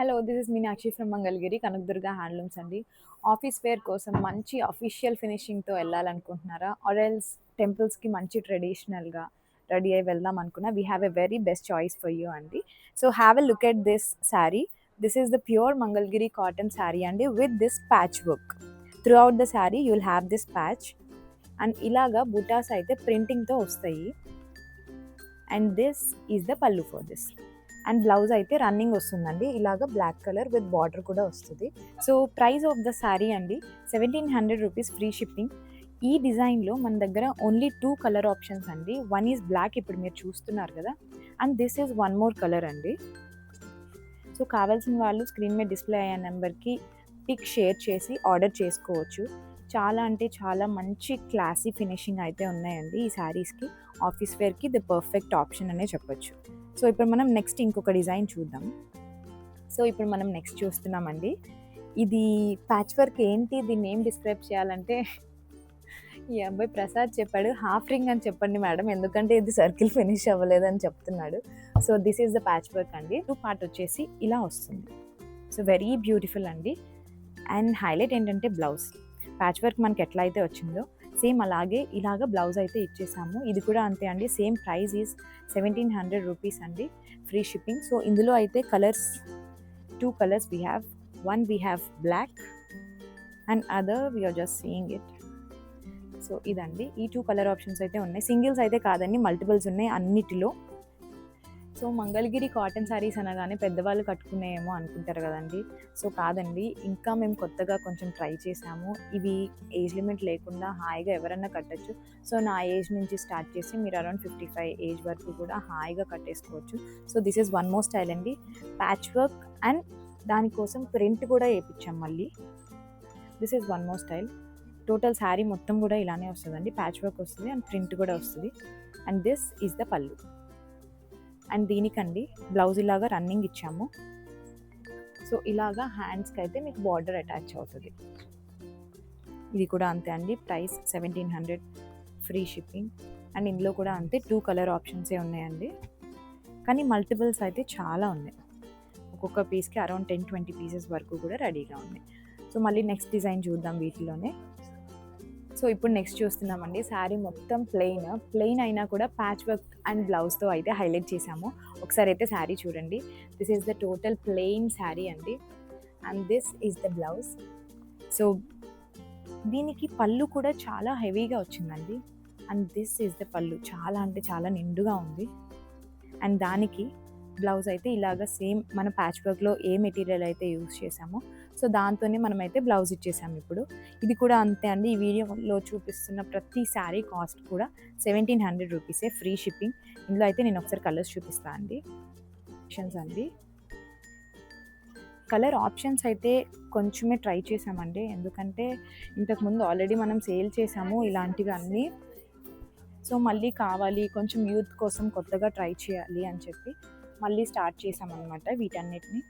Hello this is Meenakshi from Mangalagiri Kanakadurga handlooms అండి. Office wear కోసం మంచి official ఫినిషింగ్తో వెళ్ళాలనుకుంటున్నారా? ఆర్ ఎల్స్ టెంపుల్స్కి మంచి ట్రెడిషనల్గా రెడీ అయ్యి వెళ్దాం అనుకున్నా we have a very best choice for you అండి. So have a look at this sari this is the pure Mangalagiri cotton sari అండి with this patch work throughout the sari you'll have this patch and ఇలాగా బుటాస్ అయితే ప్రింటింగ్తో వస్తాయి. And this is the pallu for this and blouse అయితే running వస్తుందండి. ఇలాగ black colour with border కూడా వస్తుంది. So price of the sari అండి seventeen hundred rupees free shipping. ఈ డిజైన్లో మన దగ్గర ఓన్లీ టూ కలర్ ఆప్షన్స్ అండి. వన్ ఈజ్ బ్లాక్ ఇప్పుడు మీరు చూస్తున్నారు కదా. And this is one more colour అండి. సో కావాల్సిన వాళ్ళు స్క్రీన్ మీద డిస్ప్లే అయ్యే నెంబర్కి పిక్ షేర్ చేసి ఆర్డర్ చేసుకోవచ్చు. చాలా అంటే చాలా మంచి క్లాసీ ఫినిషింగ్ అయితే ఉన్నాయండి ఈ శారీస్కి. ఆఫీస్ వేర్కి ది పర్ఫెక్ట్ ఆప్షన్ అనే చెప్పొచ్చు. సో ఇప్పుడు మనం నెక్స్ట్ ఇంకొక డిజైన్ చూద్దాం. సో ఇప్పుడు మనం నెక్స్ట్ చూస్తున్నామండి. ఇది ప్యాచ్ వర్క్ ఏంటి? దీన్ని ఏం డిస్క్రైబ్ చేయాలంటే ఈ అబ్బాయి ప్రసాద్ చెప్పాడు హాఫ్ రింగ్ అని చెప్పండి మేడం ఎందుకంటే ఇది సర్కిల్ ఫినిష్ అవ్వలేదని చెప్తున్నాడు. So this is the patch work అండి. టూ పార్ట్ వచ్చేసి ఇలా వస్తుంది. సో వెరీ బ్యూటిఫుల్ అండి. అండ్ హైలైట్ ఏంటంటే బ్లౌజ్. ప్యాచ్ వర్క్ మనకి ఎట్లా అయితే వచ్చిందో సేమ్ అలాగే ఇలాగ బ్లౌజ్ అయితే ఇచ్చేసాము. ఇది కూడా అంతే అండి. Same price is seventeen hundred rupees అండి. ఫ్రీ షిప్పింగ్ సో ఇందులో అయితే colours two colours we have one we have black and other we're just seeing it so ఇదండి. ఈ టూ కలర్ ఆప్షన్స్ అయితే ఉన్నాయి. సింగిల్స్ అయితే కాదండి. మల్టిపుల్స్ ఉన్నాయి అన్నిటిలో. సో మంగళగిరి కాటన్ శారీస్ అనగానే పెద్దవాళ్ళు కట్టుకునేమో అనుకుంటారు కదండి. సో కాదండి ఇంకా మేము కొత్తగా కొంచెం ట్రై చేసాము ఇవి ఏజ్ లిమిట్ లేకుండా హాయిగా ఎవరన్నా కట్టచ్చు. సో నా ఏజ్ నుంచి స్టార్ట్ చేసి మీరు అరౌండ్ ఫిఫ్టీ ఫైవ్ ఏజ్ వరకు కూడా హాయిగా కట్టేసుకోవచ్చు. So this is one more style అండి. ప్యాచ్ వర్క్ అండ్ దానికోసం ప్రింట్ కూడా వేయించాం మళ్ళీ. This is one more style. Total sari మొత్తం కూడా ఇలానే వస్తుందండి. ప్యాచ్ వర్క్ వస్తుంది అండ్ ప్రింట్ కూడా వస్తుంది. And this is the pallu. And దీనికండి blouse ఇలాగా రన్నింగ్ ఇచ్చాము. సో ఇలాగా హ్యాండ్స్కి అయితే మీకు బార్డర్ అటాచ్ అవుతుంది. ఇది కూడా అంతే అండి. Price seventeen hundred free shipping. And ఇందులో కూడా అంతే టూ కలర్ ఆప్షన్సే ఉన్నాయండి. కానీ మల్టిపుల్స్ అయితే చాలా ఉన్నాయి. ఒక్కొక్క పీస్కి అరౌండ్ టెన్ ట్వంటీ పీసెస్ వరకు కూడా రెడీగా ఉన్నాయి. సో మళ్ళీ నెక్స్ట్ డిజైన్ చూద్దాం వీటిలోనే. సో ఇప్పుడు నెక్స్ట్ చూస్తున్నామండి. శారీ మొత్తం ప్లెయిన్ ప్లెయిన్ అయినా కూడా ప్యాచ్ వర్క్ అండ్ బ్లౌజ్తో అయితే హైలైట్ చేసాము ఒకసారి అయితే శారీ చూడండి. This is the total plain sari అండి. And this is the blouse so దీనికి పళ్ళు కూడా చాలా హెవీగా వచ్చిందండి. అండ్ దిస్ ఈజ్ ద పళ్ళు. చాలా అంటే చాలా నిండుగా ఉంది. అండ్ దానికి బ్లౌజ్ అయితే ఇలాగ సేమ్ మన ప్యాచ్ వర్క్లో ఏ మెటీరియల్ అయితే యూస్ చేసామో సో దాంతోనే మనం అయితే బ్లౌజ్ ఇచ్చేసాము ఇప్పుడు. ఇది కూడా అంతే అండి. ఈ వీడియోలో చూపిస్తున్న ప్రతి శారీ కాస్ట్ కూడా సెవెంటీన్ హండ్రెడ్ రూపీసే ఫ్రీ షిప్పింగ్. ఇందులో అయితే నేను ఒకసారి కలర్స్ చూపిస్తాను అండి. ఆప్షన్స్ అండి. కలర్ ఆప్షన్స్ అయితే కొంచెమే ట్రై చేసామండి ఎందుకంటే ఇంతకుముందు ఆల్రెడీ మనం సేల్ చేసాము ఇలాంటివి అన్నీ సో మళ్ళీ కావాలి కొంచెం యూత్ కోసం కొత్తగా ట్రై చేయాలి అని చెప్పి. మళ్ళీ స్టార్ట్ చేసామన్నమాట వీటన్నిటిని.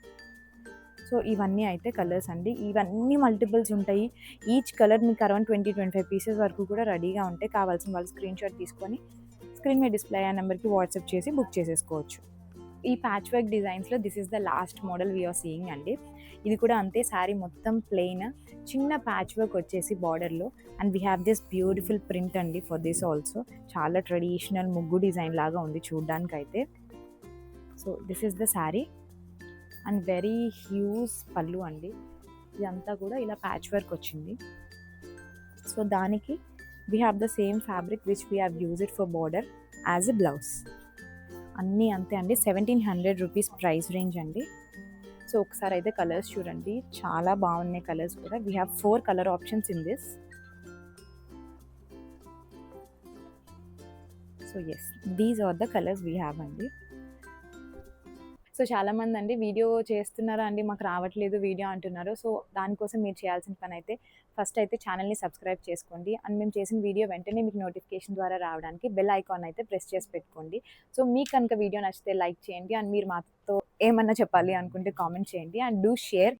సో ఇవన్నీ అయితే కలర్స్ అండి. ఇవన్నీ మల్టిపుల్స్ ఉంటాయి. ఈచ్ కలర్ మీకు around twenty twenty five pieces వరకు కూడా రెడీగా ఉంటే కావాల్సిన వాళ్ళు స్క్రీన్ షాట్ తీసుకొని స్క్రీన్ మీద డిస్ప్లే ఆ నెంబర్కి వాట్సాప్ చేసి బుక్ చేసేసుకోవచ్చు. ఈ patch work డిజైన్స్లో this is the last model we're seeing అండి. ఇది కూడా అంతే శారీ మొత్తం ప్లెయిన్. చిన్న ప్యాచ్ వర్క్ వచ్చేసి బార్డర్లో. And we have this beautiful print అండి ఫర్ దిస్ ఆల్సో. చాలా ట్రెడిషనల్ ముగ్గు డిజైన్ లాగా ఉంది చూడ్డానికి అయితే so this is the sari. And very huge pallu అండి. ఇదంతా కూడా ఇలా ప్యాచ్ వర్క్ వచ్చింది. సో దానికి we have the same fabric which we have use it for border as a blouse అన్నీ అంతే అండి. Seventeen hundred rupees price range అండి. సో ఒకసారి అయితే కలర్స్ చూడండి. చాలా బాగున్నాయి కలర్స్ కూడా. We have four colour options in this so yes these are the colours we have అండి. సో చాలామంది అండి వీడియో చేస్తున్నారా అండి? మాకు రావట్లేదు వీడియో అంటున్నారు. సో దానికోసం మీరు చేయాల్సిన పని అయితే ఫస్ట్ అయితే ఛానల్ని సబ్స్క్రైబ్ చేసుకోండి. అండ్ మేము చేసిన వీడియో వెంటనే మీకు నోటిఫికేషన్ ద్వారా రావడానికి బెల్ ఐకాన్ అయితే ప్రెస్ చేసి పెట్టుకోండి. సో మీకు కనుక వీడియో నచ్చితే లైక్ చేయండి. అండ్ మీరు మాతో ఏమన్నా చెప్పాలి అనుకుంటే కామెంట్ చేయండి. And do share